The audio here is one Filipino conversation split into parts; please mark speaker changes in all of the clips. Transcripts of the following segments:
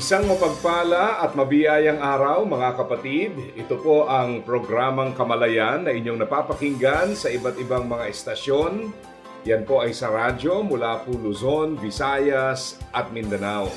Speaker 1: Isang mapagpala at mabiyayang araw mga kapatid. Ito po ang programang Kamalayan na inyong napapakinggan sa iba't ibang mga estasyon. Yan po ay sa radyo mula po Luzon, Visayas at Mindanao.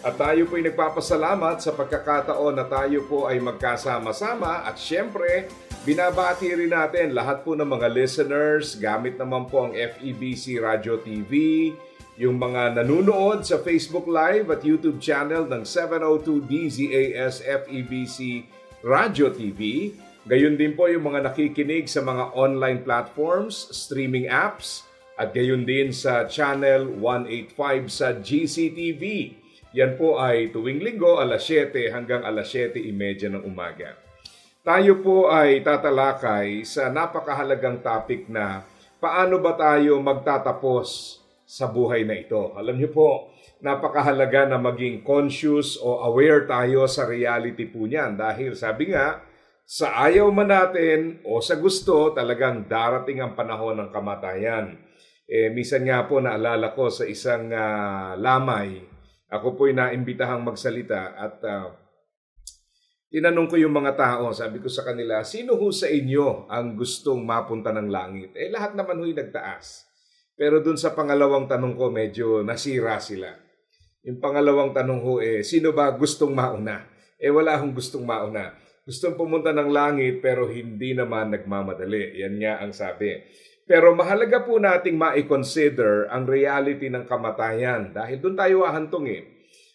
Speaker 1: At tayo po ay nagpapasalamat sa pagkakataon na tayo po ay magkasama-sama at syempre binabati rin natin lahat po ng mga listeners gamit naman po ang FEBC Radio TV, yung mga nanonood sa Facebook Live at YouTube channel ng 702 DZAS FEBC Radio TV. Gayon din po yung mga nakikinig sa mga online platforms, streaming apps, at gayon din sa channel 185 sa GCTV. Yan po ay tuwing linggo alas 7 hanggang alas 7.30 ng umaga. Tayo po ay tatalakay sa napakahalagang topic na paano ba tayo magtatapos sa buhay na ito. Alam niyo po, napakahalaga na maging conscious o aware tayo sa reality po niyan dahil sabi nga, sa ayaw man natin o sa gusto, talagang darating ang panahon ng kamatayan. Eh, minsan nga po naalala ko sa isang ah, lamay, ako po'y naimbitahang magsalita at ah, tinanong ko yung mga tao, sabi ko sa kanila, sino ho sa inyo ang gustong mapunta ng langit? Eh lahat naman ho'y nagtaas. Pero dun sa pangalawang tanong ko, medyo nasira sila. Yung pangalawang tanong ko eh, sino ba gustong mauna? Eh wala akong gustong mauna. Gustong pumunta ng langit pero hindi naman nagmamadali. Yan nga ang sabi. Pero mahalaga po nating ma-consider ang reality ng kamatayan dahil doon tayo ahantong eh.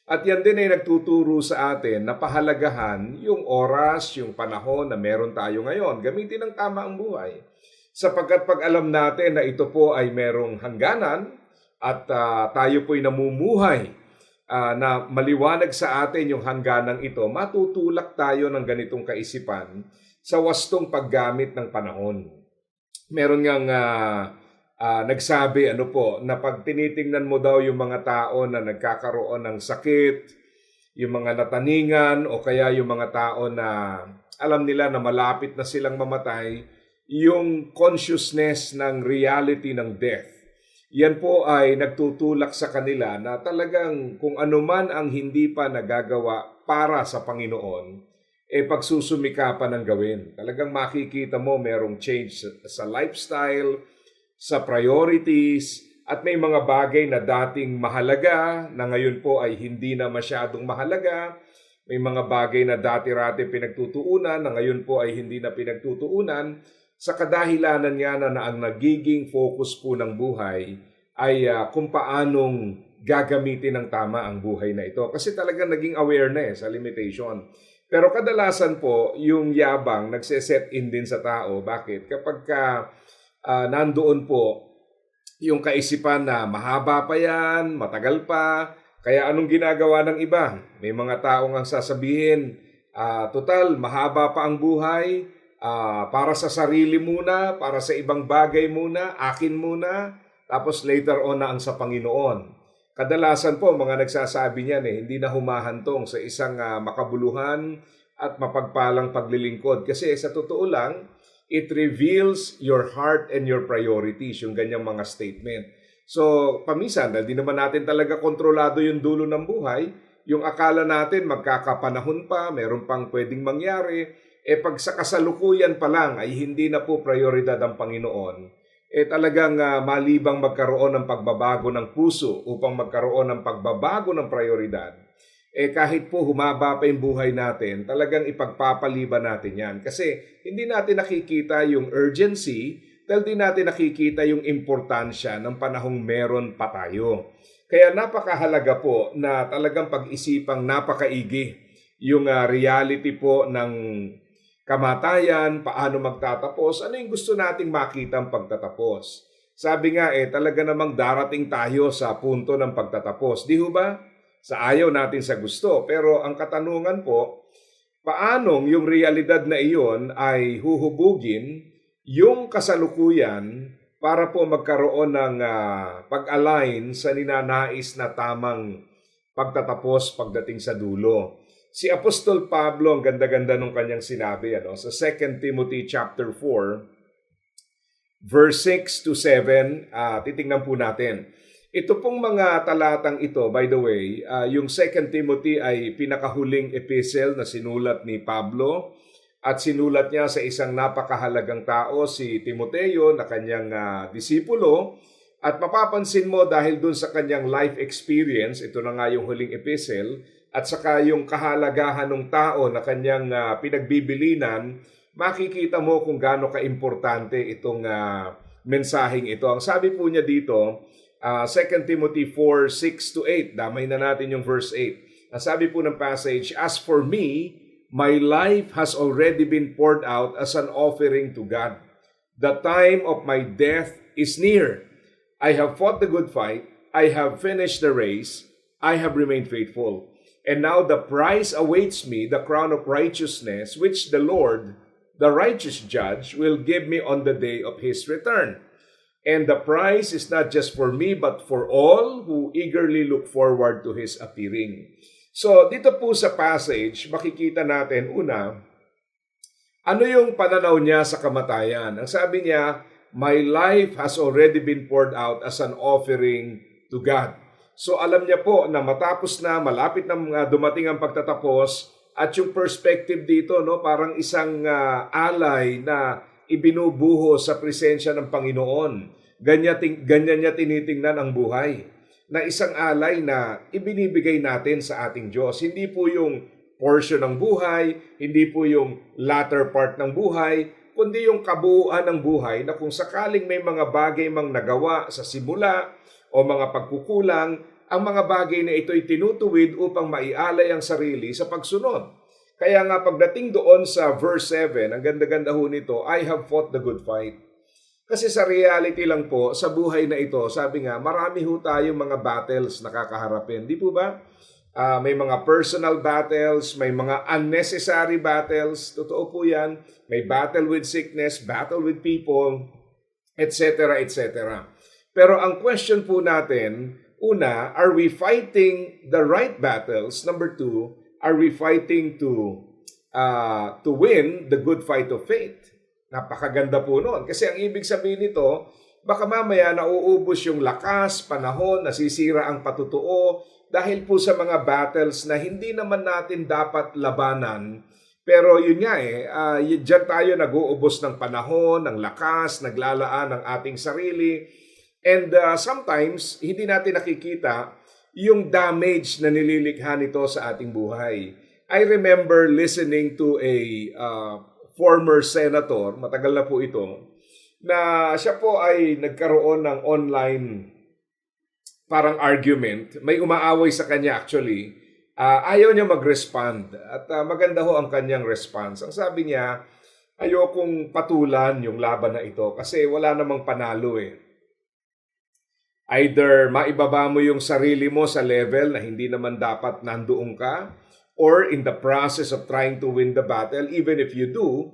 Speaker 1: At yan din ay nagtuturo sa atin na pahalagahan yung oras, yung panahon na meron tayo ngayon. Gamitin ng tama ang buhay. Sapagkat pag alam natin na ito po ay merong hangganan at ah, tayo po'y namumuhay ah, na maliwanag sa atin yung hangganan ito, matutulak tayo ng ganitong kaisipan sa wastong paggamit ng panahon. Meron ngang ah, ah, nagsabi ano po na pag tinitingnan mo daw yung mga tao na nagkakaroon ng sakit, yung mga nataningan o kaya yung mga tao na alam nila na malapit na silang mamatay, yung consciousness ng reality ng death. Yan po ay nagtutulak sa kanila na talagang kung ano man ang hindi pa nagagawa para sa Panginoon, eh pagsusumikapan ng gawin. Talagang makikita mo merong change sa lifestyle, sa priorities, at may mga bagay na dating mahalaga na ngayon po ay hindi na masyadong mahalaga. May mga bagay na dati-rati pinagtutuunan na ngayon po ay hindi na pinagtutuunan sa kadahilanan nga na, na ang nagiging focus po ng buhay ay ah, kung paanong gagamitin ng tama ang buhay na ito. Kasi talagang naging awareness sa limitation. Pero kadalasan po, yung yabang nagse-set in din sa tao. Bakit? Kapag ka ah, nandoon po yung kaisipan na mahaba pa yan, matagal pa, kaya anong ginagawa ng iba? May mga taong ang sasabihin, ah, total, mahaba pa ang buhay, ah, para sa sarili muna, para sa ibang bagay muna, akin muna, tapos later on na ang sa Panginoon. Kadalasan po, mga nagsasabi niyan eh, hindi na humahantong sa isang ah, makabuluhan at mapagpalang paglilingkod. Kasi sa totoo lang, it reveals your heart and your priorities, yung ganyang mga statement. So, paminsan, dahil di naman natin talaga kontrolado yung dulo ng buhay, yung akala natin magkakapanahon pa, meron pang pwedeng mangyari, eh pag sa kasalukuyan pa lang ay hindi na po prioridad ang Panginoon, eh talagang ah, malibang magkaroon ng pagbabago ng puso upang magkaroon ng pagbabago ng prioridad, eh kahit po humaba pa yung buhay natin, talagang ipagpapaliban natin yan. Kasi hindi natin nakikita yung urgency dahil di natin nakikita yung importansya ng panahong meron pa tayo. Kaya napakahalaga po na talagang pag-isipang napakaigi yung ah, reality po ng kamatayan, paano magtatapos, ano yung gusto nating makita ang pagtatapos. Sabi nga eh, talaga namang darating tayo sa punto ng pagtatapos. Di ho ba? sa ayaw natin sa gusto. Pero ang katanungan po, paanong yung realidad na iyon ay huhubugin yung kasalukuyan para po magkaroon ng ah, pag-align sa ninanais na tamang pagtatapos pagdating sa dulo. Si Apostol Pablo, ang ganda-ganda nung kanyang sinabi ano, sa 2 Timothy chapter 4, verse 6 to 7, ah, titingnan po natin. Ito pong mga talatang ito, by the way, ah, yung 2 Timothy ay pinakahuling epistle na sinulat ni Pablo at sinulat niya sa isang napakahalagang tao, si Timoteo, na kanyang ah, disipulo. At mapapansin mo dahil dun sa kanyang life experience, ito na nga yung huling epistle, at saka yung kahalagahan ng tao na kanyang ah, pinagbibilinan, makikita mo kung gaano kaimportante itong ah, mensaheng ito. Ang sabi po niya dito, ah, 2 Timothy 4, 6 to 8, damay na natin yung verse 8. Ang sabi po ng passage, As for me, my life has already been poured out as an offering to God. The time of my death is near. I have fought the good fight. I have finished the race. I have remained faithful. And now the prize awaits me, the crown of righteousness, which the Lord, the righteous judge, will give me on the day of his return. And the prize is not just for me, but for all who eagerly look forward to his appearing. So, dito po sa passage, makikita natin, una, ano yung pananaw niya sa kamatayan? Ang sabi niya, My life has already been poured out as an offering to God. So alam niya po na matapos na, malapit na mga dumating ang pagtatapos, at yung perspective dito, no, parang isang ah, alay na ibinubuho sa presensya ng Panginoon. Ganyan, ting- ganyan niya tinitingnan ang buhay. Na isang alay na ibinibigay natin sa ating Diyos. Hindi po yung portion ng buhay, hindi po yung latter part ng buhay, kundi yung kabuuan ng buhay na kung sakaling may mga bagay mang nagawa sa simula o mga pagkukulang, ang mga bagay na ito'y tinutuwid upang maialay ang sarili sa pagsunod. Kaya nga pagdating doon sa verse 7, ang ganda-ganda ho nito, I have fought the good fight. Kasi sa reality lang po, sa buhay na ito, sabi nga, marami ho tayong mga battles na kakaharapin. Di po ba? Ah, may mga personal battles, may mga unnecessary battles. Totoo po yan. May battle with sickness, battle with people, etc. etc. Pero ang question po natin, una, are we fighting the right battles? Number two, are we fighting to uh, to win the good fight of faith? Napakaganda po noon. Kasi ang ibig sabihin nito, baka mamaya nauubos yung lakas, panahon, nasisira ang patutuo dahil po sa mga battles na hindi naman natin dapat labanan. Pero yun nga eh, uh, dyan tayo nag-uubos ng panahon, ng lakas, naglalaan ng ating sarili. And uh, sometimes, hindi natin nakikita yung damage na nililikha nito sa ating buhay. I remember listening to a uh, former senator, matagal na po ito, na siya po ay nagkaroon ng online parang argument. May umaaway sa kanya actually. Ah, ayaw niya mag-respond at ah, maganda ho ang kanyang response. Ang sabi niya, ayokong patulan yung laban na ito kasi wala namang panalo eh. Either maibaba mo yung sarili mo sa level na hindi naman dapat nandoon ka or in the process of trying to win the battle, even if you do,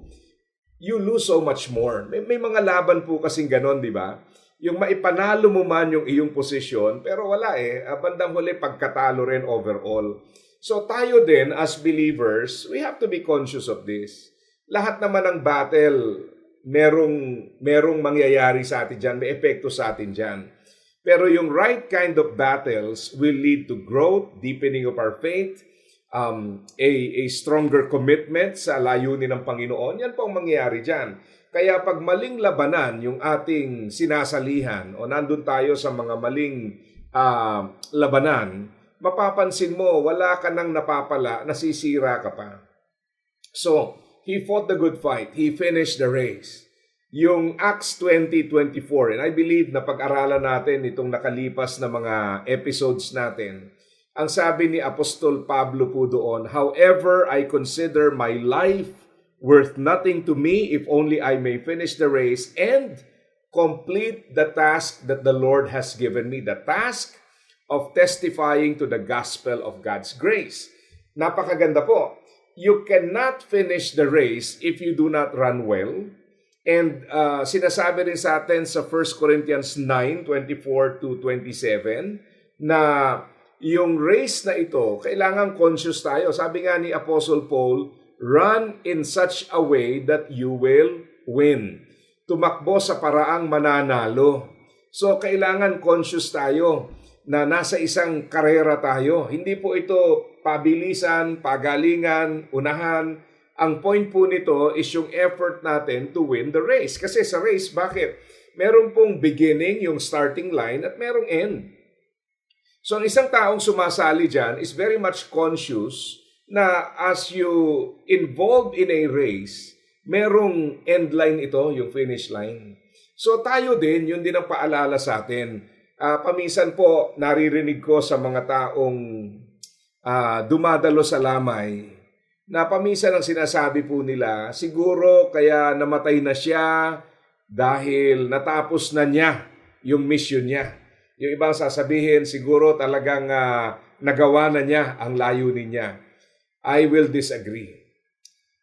Speaker 1: you lose so much more. May, may mga laban po kasing ganon, di ba? Yung maipanalo mo man yung iyong posisyon, pero wala eh. Ah, Bandang huli, pagkatalo rin overall. So tayo din, as believers, we have to be conscious of this. Lahat naman ng battle, merong, merong mangyayari sa atin dyan, may epekto sa atin dyan. Pero yung right kind of battles will lead to growth, deepening of our faith, um, a, a stronger commitment sa layunin ng Panginoon. Yan po ang mangyayari dyan. Kaya pag maling labanan yung ating sinasalihan o nandun tayo sa mga maling ah, labanan, mapapansin mo, wala ka nang napapala, nasisira ka pa. So, he fought the good fight. He finished the race. Yung Acts 20.24, and I believe na pag-aralan natin itong nakalipas na mga episodes natin, ang sabi ni Apostol Pablo po doon, However, I consider my life worth nothing to me if only I may finish the race and complete the task that the Lord has given me. The task of testifying to the gospel of God's grace. Napakaganda po. You cannot finish the race if you do not run well. And uh, sinasabi rin sa atin sa 1 Corinthians 9, 24 to 27, na yung race na ito, kailangan conscious tayo. Sabi nga ni Apostle Paul, run in such a way that you will win. Tumakbo sa paraang mananalo. So, kailangan conscious tayo na nasa isang karera tayo. Hindi po ito pabilisan, pagalingan, unahan. Ang point po nito is yung effort natin to win the race. Kasi sa race, bakit? Meron pong beginning, yung starting line, at merong end. So ang isang taong sumasali dyan is very much conscious na as you involved in a race, merong end line ito, yung finish line. So tayo din, yun din ang paalala sa atin. Ah, paminsan po, naririnig ko sa mga taong ah, dumadalo sa lamay, na paminsan ang sinasabi po nila, siguro kaya namatay na siya dahil natapos na niya yung mission niya. Yung ibang sasabihin, siguro talagang ah, nagawa na niya ang layunin niya. I will disagree.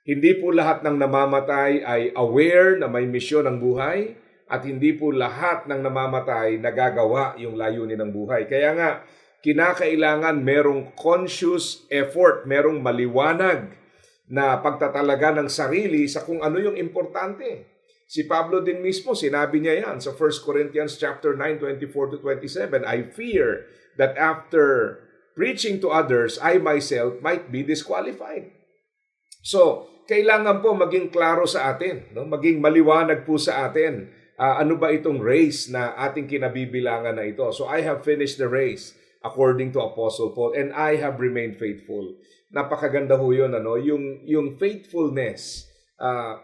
Speaker 1: Hindi po lahat ng namamatay ay aware na may misyon ang buhay at hindi po lahat ng namamatay nagagawa yung layunin ng buhay. Kaya nga, kinakailangan merong conscious effort, merong maliwanag na pagtatalaga ng sarili sa kung ano yung importante. Si Pablo din mismo, sinabi niya yan sa 1 Corinthians chapter 9, 24 to 27, I fear that after preaching to others, I myself might be disqualified. So, kailangan po maging klaro sa atin, no? maging maliwanag po sa atin ah, ano ba itong race na ating kinabibilangan na ito. So, I have finished the race according to Apostle Paul and I have remained faithful. Napakaganda ho yun, ano? yung, yung faithfulness. ah,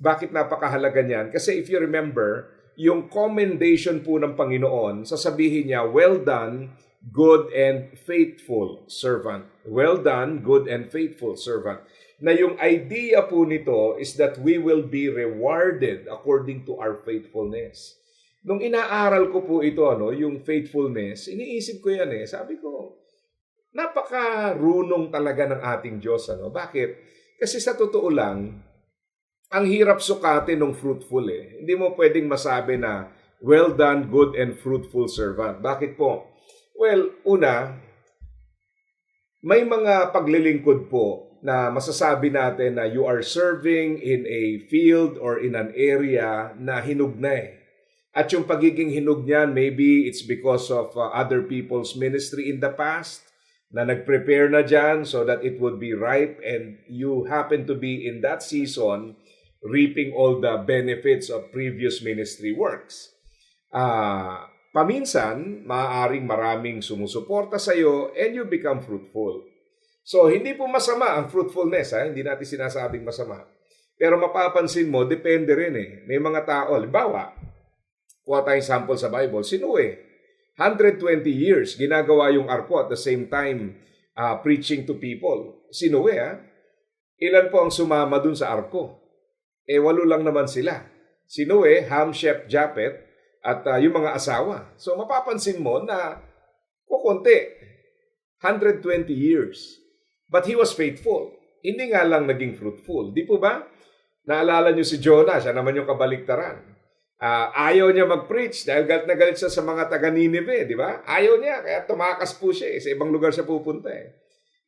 Speaker 1: bakit napakahalaga niyan? Kasi if you remember, yung commendation po ng Panginoon, sasabihin niya, well done, good and faithful servant. Well done, good and faithful servant. Na yung idea po nito is that we will be rewarded according to our faithfulness. Nung inaaral ko po ito, ano, yung faithfulness, iniisip ko yan eh. Sabi ko, napakarunong talaga ng ating Diyos. Ano? Bakit? Kasi sa totoo lang, ang hirap sukatin ng fruitful eh. Hindi mo pwedeng masabi na, well done, good and fruitful servant. Bakit po? Well, una, may mga paglilingkod po na masasabi natin na you are serving in a field or in an area na hinug na eh. At yung pagiging hinug niyan, maybe it's because of uh, other people's ministry in the past na nag-prepare na dyan so that it would be ripe and you happen to be in that season reaping all the benefits of previous ministry works. Ah, paminsan, maaaring maraming sumusuporta sa iyo and you become fruitful. So, hindi po masama ang fruitfulness, ha? hindi natin sinasabing masama. Pero mapapansin mo, depende rin eh. May mga tao, limbawa, kuha tayong sample sa Bible, si Noe, 120 years, ginagawa yung arko at the same time ah, preaching to people. Si Noe, ha? Ilan po ang sumama dun sa arko? Eh, walo lang naman sila. Si Noe, Ham, Shep, Japet, at ah, yung mga asawa. So, mapapansin mo na kukunti. 120 years. But he was faithful. Hindi nga lang naging fruitful. Di po ba? Naalala niyo si Jonah, siya naman yung kabaliktaran. Ah, ayaw niya mag-preach dahil galit na galit siya sa mga taga Nineveh, di ba? Ayaw niya, kaya tumakas po siya. eh. Sa ibang lugar siya pupunta eh.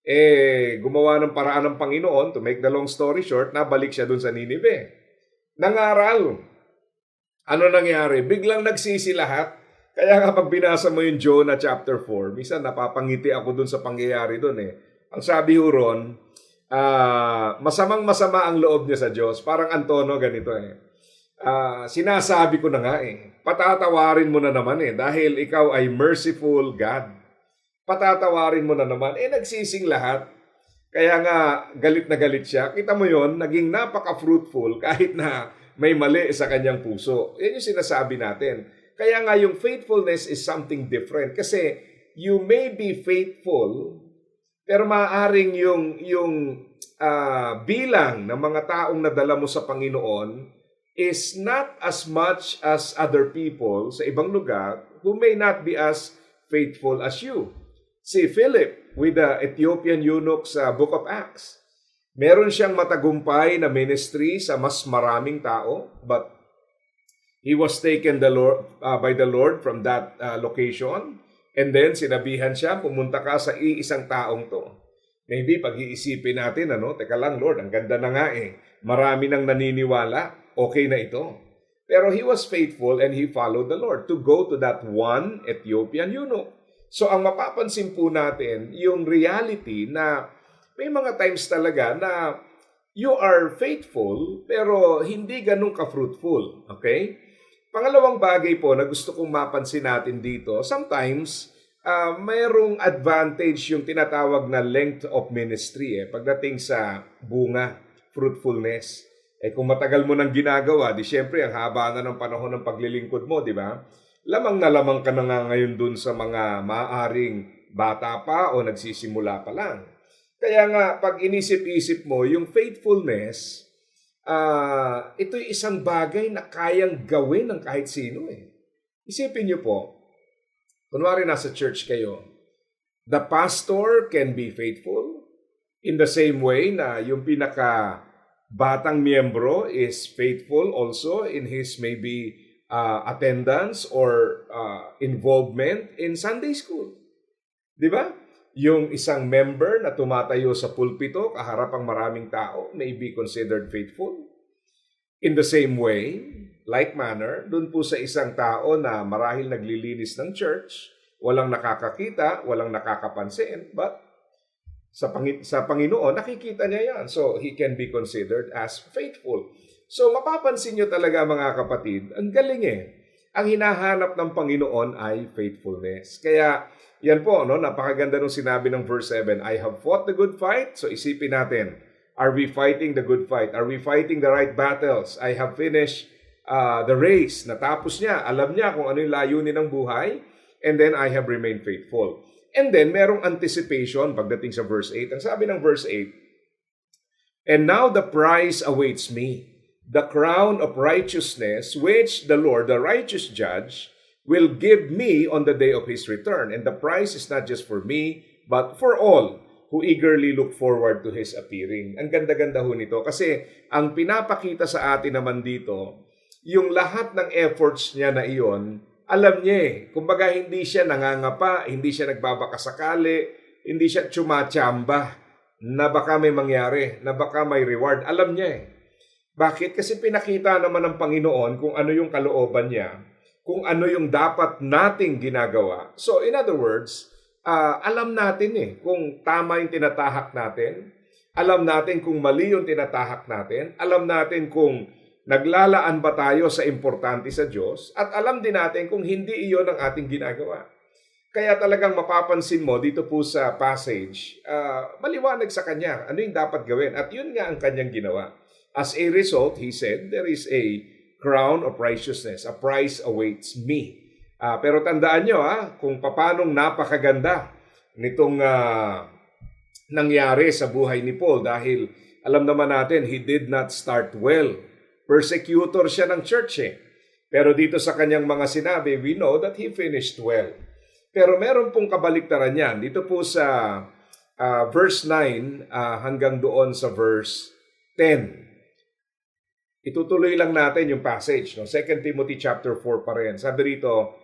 Speaker 1: Eh, gumawa ng paraan ng Panginoon, to make the long story short, nabalik siya dun sa Nineveh. Nangaral. Ano nangyari? Biglang nagsisi lahat. Kaya nga pag binasa mo yung Jonah chapter 4, minsan napapangiti ako dun sa pangyayari dun eh. Ang sabi ho ron, ah, masamang masama ang loob niya sa Diyos. Parang Antono ganito eh. Ah, sinasabi ko na nga eh, patatawarin mo na naman eh dahil ikaw ay merciful God. Patatawarin mo na naman. Eh nagsising lahat. Kaya nga galit na galit siya. Kita mo yon naging napaka-fruitful kahit na may mali sa kanyang puso. Yan yung sinasabi natin. Kaya nga yung faithfulness is something different. Kasi you may be faithful, pero maaaring yung, yung ah, bilang ng mga taong nadala mo sa Panginoon is not as much as other people sa ibang lugar who may not be as faithful as you. Si Philip with the Ethiopian eunuch sa Book of Acts. Meron siyang matagumpay na ministry sa mas maraming tao, but he was taken the Lord, uh, by the Lord from that uh, location. And then sinabihan siya, pumunta ka sa iisang taong to. Maybe pag-iisipin natin, ano, teka lang Lord, ang ganda na nga eh. Marami nang naniniwala, okay na ito. Pero he was faithful and he followed the Lord to go to that one Ethiopian eunuch. So ang mapapansin po natin, yung reality na may mga times talaga na you are faithful pero hindi ganun ka-fruitful. Okay? Pangalawang bagay po na gusto kong mapansin natin dito, sometimes uh, mayroong advantage yung tinatawag na length of ministry eh, pagdating sa bunga, fruitfulness. Eh kung matagal mo nang ginagawa, di syempre ang haba na ng panahon ng paglilingkod mo, di ba? Lamang na lamang ka na nga ngayon dun sa mga maaring bata pa o nagsisimula pa lang. Kaya nga, pag inisip-isip mo, yung faithfulness, uh, ito'y isang bagay na kayang gawin ng kahit sino eh. Isipin niyo po, kunwari nasa church kayo, the pastor can be faithful in the same way na yung pinaka batang miyembro is faithful also in his maybe uh, attendance or uh, involvement in Sunday school. Di ba? yung isang member na tumatayo sa pulpito kaharap ang maraming tao may be considered faithful. In the same way, like manner, dun po sa isang tao na marahil naglilinis ng church, walang nakakakita, walang nakakapansin, but sa, Pangi- sa Panginoon, nakikita niya yan. So, he can be considered as faithful. So, mapapansin nyo talaga mga kapatid, ang galing eh. Ang hinahanap ng Panginoon ay faithfulness. Kaya, yan po, no? napakaganda nung sinabi ng verse 7, I have fought the good fight. So isipin natin, are we fighting the good fight? Are we fighting the right battles? I have finished uh, the race. Natapos niya. Alam niya kung ano yung layunin ng buhay. And then I have remained faithful. And then merong anticipation pagdating sa verse 8. Ang sabi ng verse 8, And now the prize awaits me, the crown of righteousness which the Lord, the righteous judge, will give me on the day of his return. And the prize is not just for me, but for all who eagerly look forward to his appearing. Ang ganda-ganda ho nito kasi ang pinapakita sa atin naman dito, yung lahat ng efforts niya na iyon, alam niya eh. Kumbaga hindi siya nangangapa, hindi siya nagbabakasakali, hindi siya tsumachamba na baka may mangyari, na baka may reward. Alam niya eh. Bakit? Kasi pinakita naman ng Panginoon kung ano yung kalooban niya kung ano yung dapat nating ginagawa. So in other words, uh, alam natin eh kung tama yung tinatahak natin, alam natin kung mali yung tinatahak natin, alam natin kung naglalaan ba tayo sa importante sa Diyos, at alam din natin kung hindi iyon ang ating ginagawa. Kaya talagang mapapansin mo dito po sa passage, uh, maliwanag sa kanya ano yung dapat gawin. At yun nga ang kanyang ginawa. As a result, he said, there is a crown of righteousness. A prize awaits me. Uh, pero tandaan nyo ha, ah, kung paanong napakaganda nitong uh, nangyari sa buhay ni Paul dahil alam naman natin, he did not start well. Persecutor siya ng church eh. Pero dito sa kanyang mga sinabi, we know that he finished well. Pero meron pong kabaliktaran yan. Dito po sa uh, verse 9 uh, hanggang doon sa verse 10. Itutuloy lang natin yung passage, no? 2 Timothy chapter 4 pa rin. Sabi rito,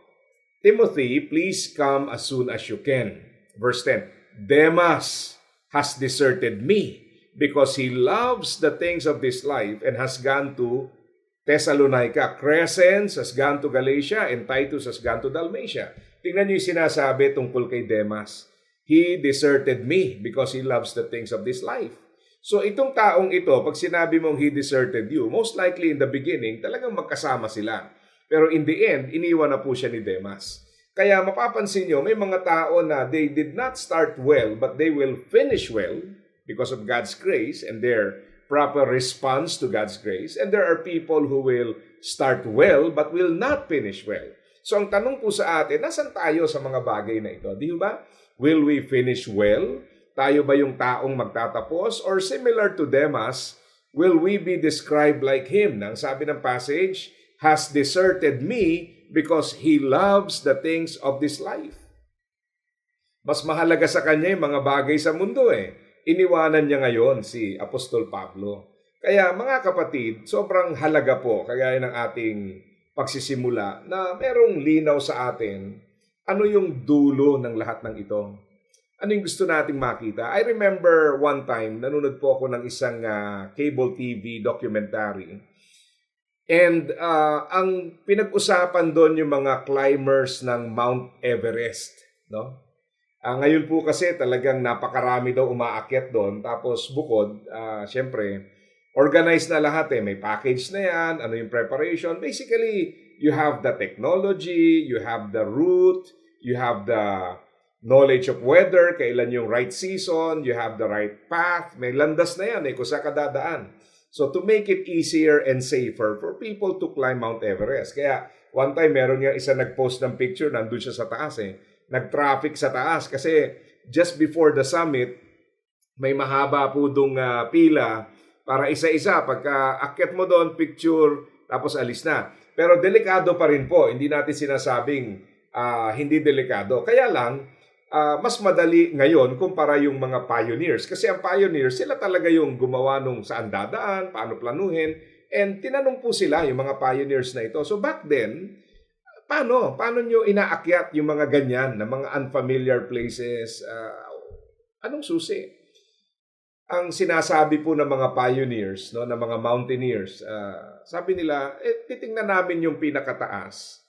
Speaker 1: Timothy, please come as soon as you can. Verse 10, Demas has deserted me because he loves the things of this life and has gone to Thessalonica. Crescens has gone to Galatia and Titus has gone to Dalmatia. Tingnan niyo yung sinasabi tungkol kay Demas. He deserted me because he loves the things of this life. So itong taong ito, pag sinabi mong he deserted you, most likely in the beginning, talagang magkasama sila. Pero in the end, iniwan na po siya ni Demas. Kaya mapapansin nyo, may mga tao na they did not start well, but they will finish well because of God's grace and their proper response to God's grace. And there are people who will start well, but will not finish well. So ang tanong po sa atin, nasan tayo sa mga bagay na ito? Di ba? Will we finish well? Tayo ba yung taong magtatapos? Or similar to Demas, will we be described like him? Nang sabi ng passage, has deserted me because he loves the things of this life. Mas mahalaga sa kanya yung mga bagay sa mundo eh. Iniwanan niya ngayon si Apostol Pablo. Kaya mga kapatid, sobrang halaga po kagaya ng ating pagsisimula na merong linaw sa atin ano yung dulo ng lahat ng ito. Ano yung gusto nating makita? I remember one time, nanonood po ako ng isang ah, cable TV documentary. And ah, ang pinag-usapan doon yung mga climbers ng Mount Everest, no? Ah, ngayon po kasi talagang napakarami daw umaakyat doon. Tapos bukod, ah, syempre, organized na lahat eh. May package na yan, ano yung preparation. Basically, you have the technology, you have the route, you have the knowledge of weather, kailan yung right season, you have the right path. May landas na yan eh, kung saan ka dadaan. So to make it easier and safer for people to climb Mount Everest. Kaya one time meron nga isa nag-post ng picture, nandun siya sa taas eh. Nag-traffic sa taas kasi just before the summit, may mahaba po dong ah, pila para isa-isa. Pagka akyat mo doon, picture, tapos alis na. Pero delikado pa rin po. Hindi natin sinasabing ah, hindi delikado. Kaya lang, ah, mas madali ngayon kumpara yung mga pioneers. Kasi ang pioneers, sila talaga yung gumawa nung saan dadaan, paano planuhin. And tinanong po sila, yung mga pioneers na ito. So back then, paano? Paano nyo inaakyat yung mga ganyan na mga unfamiliar places? Ah, anong susi? Ang sinasabi po ng mga pioneers, no, ng mga mountaineers, ah, sabi nila, eh, titingnan namin yung pinakataas.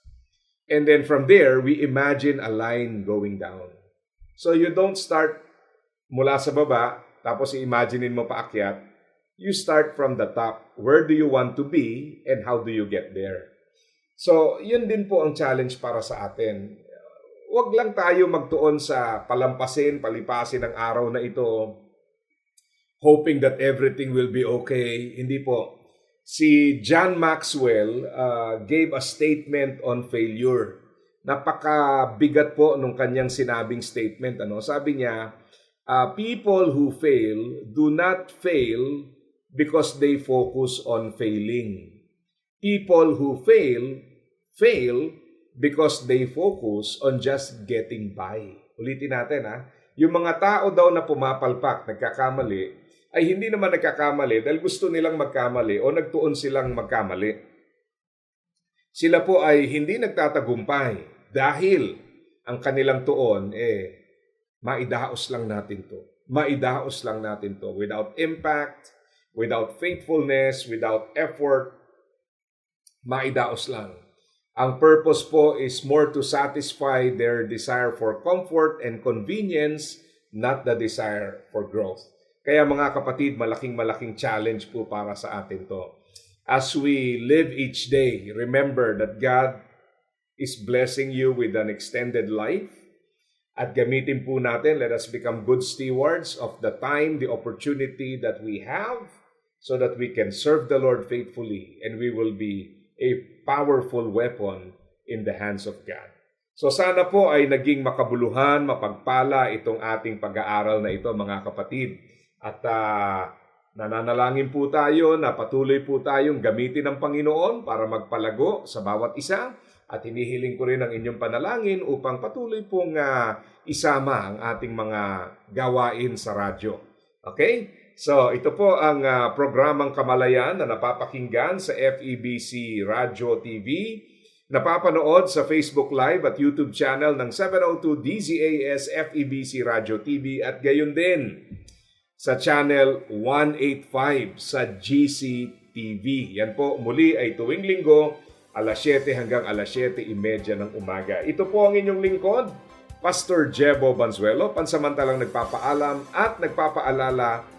Speaker 1: And then from there, we imagine a line going down. So you don't start mula sa baba, tapos i-imaginein mo paakyat. You start from the top. Where do you want to be and how do you get there? So, yun din po ang challenge para sa atin. Huwag lang tayo magtuon sa palampasin, palipasin ng araw na ito, hoping that everything will be okay. Hindi po. Si John Maxwell uh, gave a statement on failure. Napakabigat po nung kanyang sinabing statement. Ano? Sabi niya, uh, people who fail do not fail because they focus on failing. People who fail, fail because they focus on just getting by. Ulitin natin ha. Yung mga tao daw na pumapalpak, nagkakamali, ay hindi naman nagkakamali dahil gusto nilang magkamali o nagtuon silang magkamali. Sila po ay hindi nagtatagumpay dahil ang kanilang tuon eh maidaos lang natin to. Maidaos lang natin to without impact, without faithfulness, without effort, maidaos lang. Ang purpose po is more to satisfy their desire for comfort and convenience, not the desire for growth. Kaya mga kapatid, malaking malaking challenge po para sa atin to. As we live each day, remember that God is blessing you with an extended life. At gamitin po natin, let us become good stewards of the time, the opportunity that we have so that we can serve the Lord faithfully and we will be a powerful weapon in the hands of God. So sana po ay naging makabuluhan, mapagpala itong ating pag-aaral na ito mga kapatid. At ah, nananalangin po tayo na patuloy po tayong gamitin ng Panginoon para magpalago sa bawat isa. At hinihiling ko rin ang inyong panalangin upang patuloy pong ah, isama ang ating mga gawain sa radyo. Okay? So, ito po ang ah, programang Kamalayan na napapakinggan sa FEBC Radio TV. Napapanood sa Facebook Live at YouTube channel ng 702 DZAS FEBC Radio TV at gayon din sa channel 185 sa GCTV. Yan po muli ay tuwing linggo alas 7 hanggang alas 7.30 ng umaga. Ito po ang inyong lingkod, Pastor Jebo Banzuelo, pansamantalang nagpapaalam at nagpapaalala